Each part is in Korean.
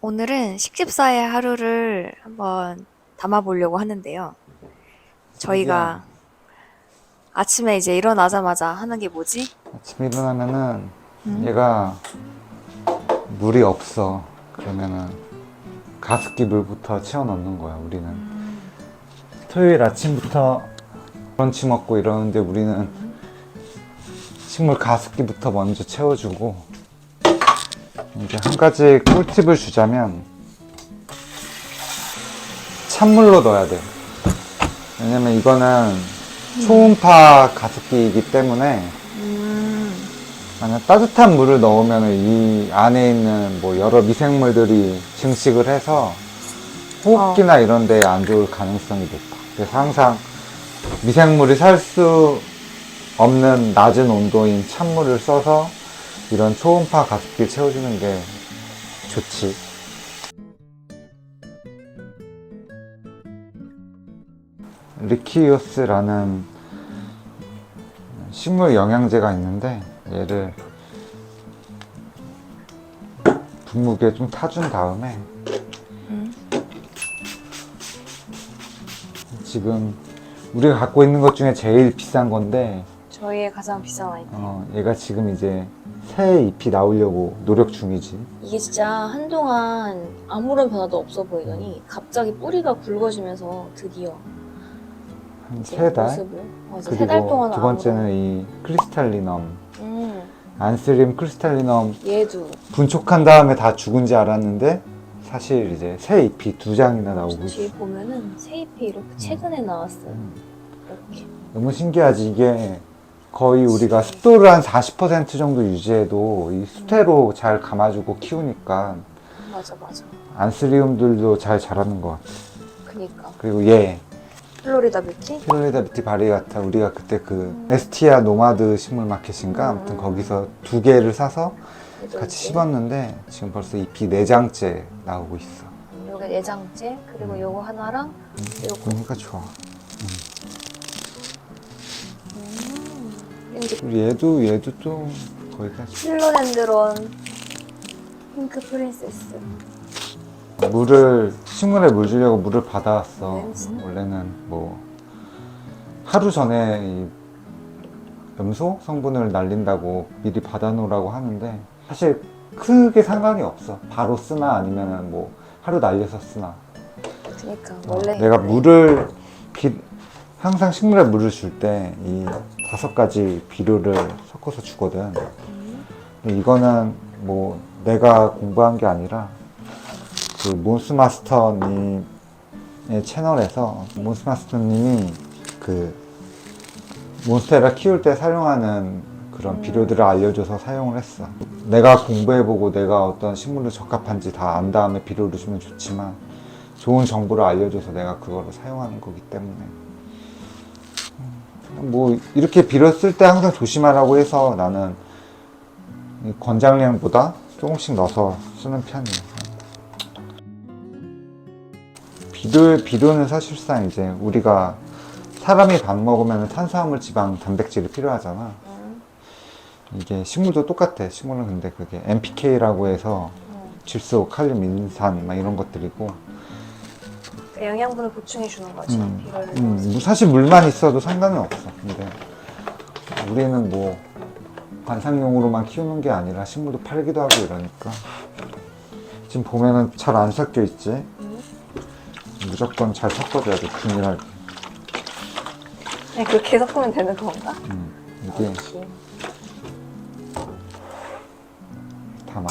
오늘은 식집사의 하루를 한번 담아보려고 하는데요. 저희가 아침에 이제 일어나자마자 하는 게 뭐지? 아침에 일어나면은 음. 얘가 물이 없어. 그러면은 가습기 물부터 채워 넣는 거야, 우리는. 토요일 아침부터 브런치 먹고 이러는데 우리는 식물 가습기부터 먼저 채워주고 이제 한 가지 꿀팁을 주자면 찬물로 넣어야 돼. 왜냐면 이거는 초음파 가습기이기 때문에 음, 만약 따뜻한 물을 넣으면 이 안에 있는 뭐 여러 미생물들이 증식을 해서 호흡기나 이런 데에 안 좋을 가능성이 높아. 그래서 항상 미생물이 살 수 없는 낮은 온도인 찬물을 써서 이런 초음파 가습기를 채워주는 게 좋지. 리키오스라는 식물 영양제가 있는데 얘를 분무기에 좀 타준 다음에 음. 지금 우리가 갖고 있는 것 중에 제일 비싼 건데 저희의 가장 비싼 아이템. 어, 얘가 지금 이제 새 잎이 나오려고 노력 중이지. 이게 진짜 한동안 아무런 변화도 없어 보이더니 갑자기 뿌리가 굵어지면서 드디어 한 세 달. 모습을 맞아 세달 그리고 동안 두 번째는 이 크리스탈리넘, 음, 안스림 크리스탈리넘 얘도 분촉한 다음에 다 죽은 지 알았는데 사실 이제 새 잎이 두 장이나 나오고 있어. 뒤에 보면은 새 잎이 이렇게 최근에 나왔어요 음. 이렇게 너무 신기하지 이게 거의 우리가 습도를 한 40% 정도 유지해도 이 수태로 잘 감아주고 키우니까 맞아 맞아 안스리움들도 잘 자라는 것 같아. 그니까 그리고 얘 플로리다 뷰티? 필로리다 비티 바리가타 우리가 그때 그 에스티아 노마드 식물 마켓인가 음. 아무튼 거기서 두 개를 사서 같이. 심었는데 지금 벌써 잎이 네 장째 나오고 있어. 요게 내장재 그리고 요거 하나랑 요거 보니까 좋아. 이제 얘도 얘도 또 거의 다 필로덴드론 핑크 프린세스. 물을 식물에 물 주려고 물을 받아왔어. 렌즈? 원래는 뭐 하루 전에 이 염소 성분을 날린다고 미리 받아놓으라고 하는데 사실 크게 상관이 없어. 바로 쓰나 아니면은 뭐 하루 날려서 쓰나. 그니까 어, 원래 내가 물을 비- 항상 식물에 물을 줄 때 이 다섯 가지 비료를 섞어서 주거든. 이거는 뭐 내가 공부한 게 아니라 그 몬스마스터님의 채널에서 몬스마스터님이 그 몬스테라 키울 때 사용하는 그런 비료들을 알려줘서 사용을 했어. 내가 공부해보고 내가 어떤 식물로 적합한지 다 안 다음에 비료를 주면 좋지만 좋은 정보를 알려줘서 내가 그거를 사용하는 거기 때문에 음, 뭐 이렇게 비료 쓸때 항상 조심하라고 해서 나는 이 권장량보다 조금씩 넣어서 쓰는 편이에요. 비료, 비료는 사실상 이제 우리가 사람이 밥 먹으면 탄수화물, 지방, 단백질이 필요하잖아. 음, 이게 식물도 똑같아. 식물은 근데 그게 NPK라고 해서 음. 질소, 칼륨, 인산 막 이런 것들이고 그 영양분을 보충해 주는 거지. 음, 음. 뭐 사실 물만 있어도 상관은 없어. 근데 우리는 뭐 관상용으로만 키우는 게 아니라 식물도 팔기도 하고 이러니까 지금 보면은 잘 안 섞여 있지. 음. 무조건 잘 섞어줘야 돼. 균일하게. 그냥 그렇게 섞으면 되는 건가? 음, 이게 역시. 담아.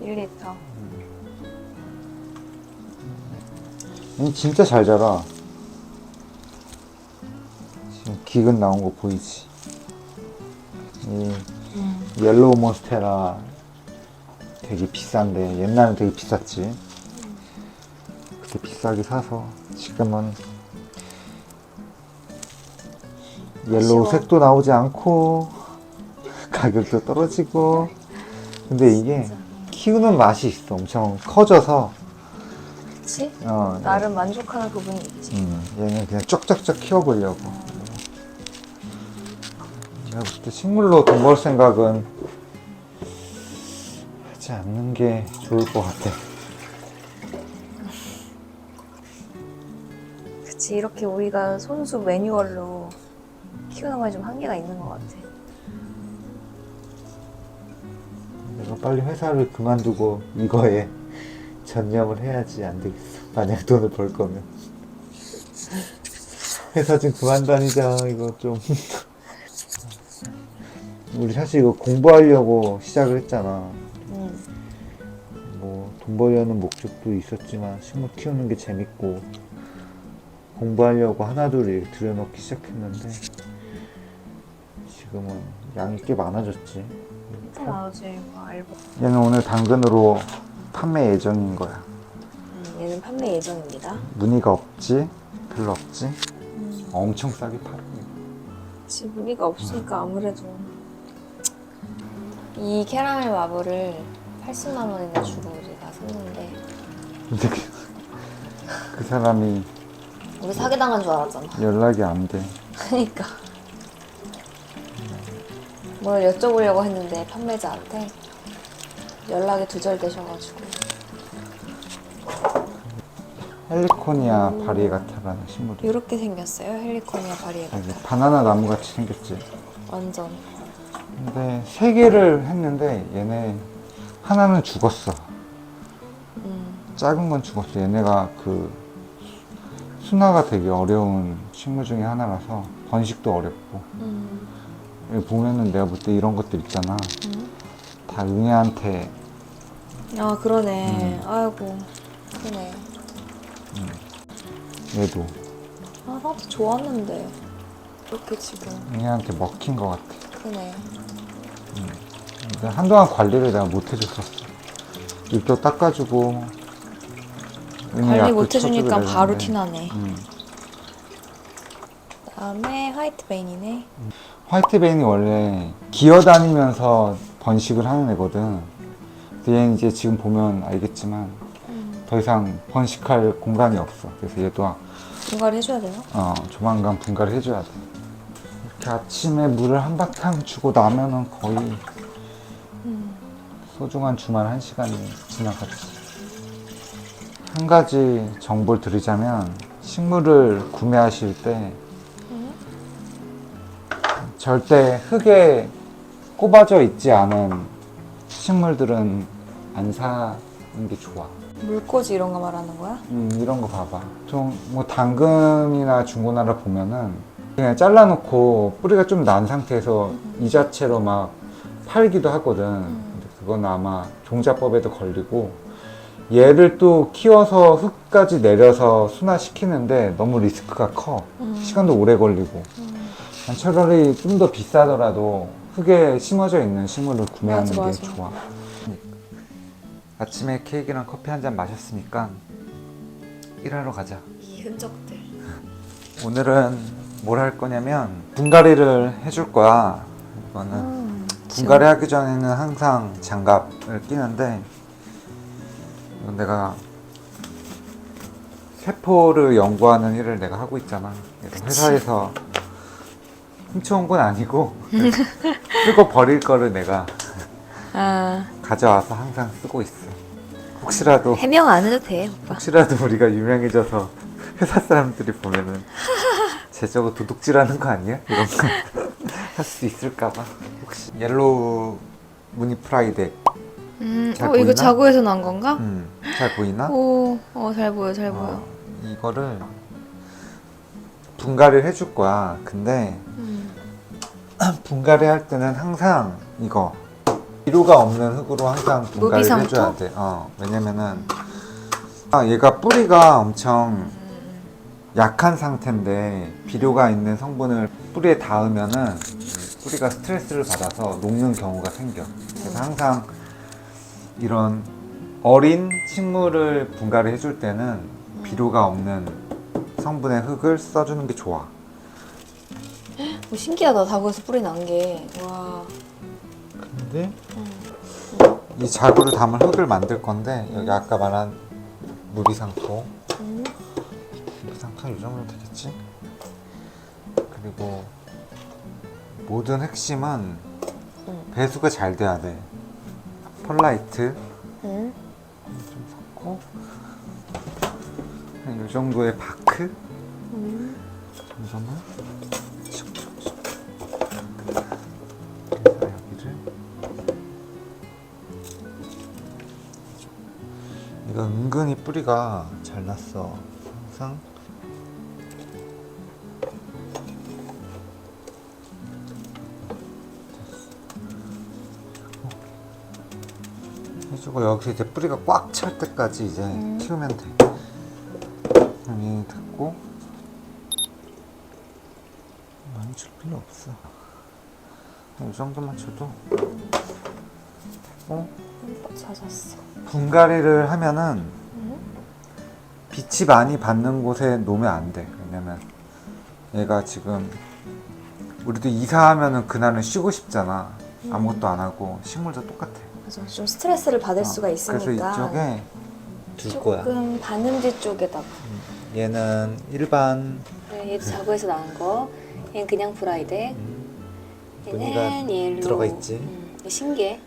1리터. 진짜 잘 자라. 지금 기근 나온 거 보이지? 이 옐로우 몬스테라 되게 비싼데 옛날엔 되게 비쌌지. 그때 비싸게 사서 지금은 옐로우. 색도 나오지 않고 가격도 떨어지고 근데 이게 키우는 맛이 있어. 엄청 커져서 그치? 어, 나름 만족하는 부분이 있지. 음, 얘는 그냥 쩍쩍쩍 키워보려고. 제가 볼때 식물로 돈 벌 생각은 하지 않는 게 좋을 것 같아. 그치 이렇게 우리가 손수 매뉴얼로 키우는 거에 좀 한계가 있는 것 같아. 내가 빨리 회사를 그만두고 이거에 전념을 해야지 안 되겠어. 만약 돈을 벌 거면. 회사 좀 그만 다니자, 이거 좀. 우리 사실 이거 공부하려고 시작을 했잖아. 응. 뭐, 돈 벌려는 목적도 있었지만, 식물 키우는 게 재밌고, 공부하려고 하나둘 들여놓기 시작했는데, 지금은 양이 꽤 많아졌지. 또 나오지 뭐 알고. 얘는 오늘 당근으로 판매 예정인 거야. 음, 얘는 판매 예정입니다. 무늬가 없지? 별로 없지? 엄청 싸게 팔아. 그치 무늬가 없으니까 아무래도 이 캐러멜 마블을 80만 원이나 주고 제가 샀는데 근데 그, 그 사람이 우리 사기 당한 줄 알았잖아. 연락이 안 돼. 그러니까 뭘 여쭤보려고 했는데 판매자한테 연락이 두절되셔가지고 헬리코니아 바리에가타라는 식물이. 이렇게 생겼어요 헬리코니아 바리에가 여기 바나나 나무 같이 생겼지. 완전 근데 세 개를 했는데 얘네 하나는 죽었어. 음, 작은 건 죽었어. 얘네가 그 순화가 되게 어려운 식물 중에 하나라서 번식도 어렵고. 음, 여기 보면은 내가 볼 때 이런 것들 있잖아. 음. 다 응애한테 아 그러네 아이고 그러네 얘도 아 나도 좋았는데 이렇게 지금 응애한테 먹힌 것 같아. 그네 근데 한동안 관리를 내가 못 해줬었어. 잎도 닦아주고. 관리 약도 못 해주니까 쳐주고 바로 이랬는데. 티나네 음. 그다음에 화이트 베인이네 화이트 베인이 원래 기어다니면서 번식을 하는 애거든. 근데 얘는 이제 지금 보면 알겠지만 음. 더 이상 번식할 공간이 없어. 그래서 얘도 분갈이 해줘야 돼요? 어, 조만간 분갈이 해줘야 돼. 이렇게 아침에 물을 한 바탕 주고 나면은 거의 음. 소중한 주말 한 시간이 지나갔지. 한 가지 정보를 드리자면 식물을 구매하실 때 절대 흙에 꼽아져 있지 않은 식물들은 안 사는 게 좋아. 물꽂이 이런 거 말하는 거야? 음, 이런 거 봐봐. 좀, 뭐, 당근이나 중고나라 보면은 그냥 잘라놓고 뿌리가 좀 난 상태에서 이 자체로 막 팔기도 하거든. 근데 그건 아마 종자법에도 걸리고 얘를 또 키워서 흙까지 내려서 순화시키는데 너무 리스크가 커. 음. 시간도 오래 걸리고. 난 차라리 좀 더 비싸더라도 흙에 심어져 있는 식물을 구매하는 맞아, 게 맞아. 좋아. 아침에 케이크랑 커피 한 잔 마셨으니까 일하러 가자. 이 흔적들 오늘은 뭘 할 거냐면 분갈이를 해줄 거야. 이거는 음, 분갈이 하기 전에는 항상 장갑을 끼는데 이건 내가 세포를 연구하는 일을 내가 하고 있잖아. 그래서 회사에서 훔쳐온 건 아니고 쓰고 버릴 거를 내가 아 가져와서 항상 쓰고 있어. 혹시라도 해명 안 해도 돼 오빠 혹시라도 우리가 유명해져서 회사 사람들이 보면은 쟤 저거 도둑질하는 거 아니야? 이런 거할수 있을까봐 혹시 옐로우 무늬 프라이드 음, 잘 어, 이거? 자고에서 난 건가? 음, 잘 보이나? 오, 어, 잘 보여, 잘 보여. 어, 이거를 분갈이를 해줄 거야 근데 음. 분갈이 할 때는 항상 이거 비료가 없는 흙으로 항상 무비상토? 해줘야 돼 어, 왜냐면은 아, 얘가 뿌리가 엄청 약한 상태인데 비료가 있는 성분을 뿌리에 닿으면은 뿌리가 스트레스를 받아서 녹는 경우가 생겨. 그래서 항상 이런 어린 식물을 분갈이 해줄 때는 비료가 없는 성분의 흙을 써주는 게 좋아. 오, 신기하다, 자고에서 뿌리 난 게. 와. 근데 이 자구를 담을 흙을 만들 건데 여기 아까 말한 무비상토 음. 무비상토 이 정도 되겠지? 그리고 모든 핵심은 음. 배수가 잘 돼야 돼. 펄라이트 응? 좀 섞고 이 정도의 바크 이거 은근히 뿌리가 잘 났어 항상 해주고 여기서 이제 뿌리가 꽉 찰 때까지 이제 음. 키우면 돼. 여기 됐고 많이 줄 필요 없어. 이 정도만 줘도 되고 흠뻑 젖었어. 분갈이를 하면은 응? 빛이 많이 받는 곳에 놓으면 안 돼. 왜냐면 얘가 지금 우리도 이사하면은 그날은 쉬고 싶잖아. 아무것도 안 하고 식물도 똑같아. 맞아. 좀 스트레스를 받을 어, 수가 있으니까. 그래서 이쪽에 둘 거야. 조금 반음지 쪽에다가. 얘는 일반 그래, 얘도 자고에서 나온 거. 얘는 그냥 프라이드. 음, 얘는 옐로우. 들어가 있지. 음, 신기해.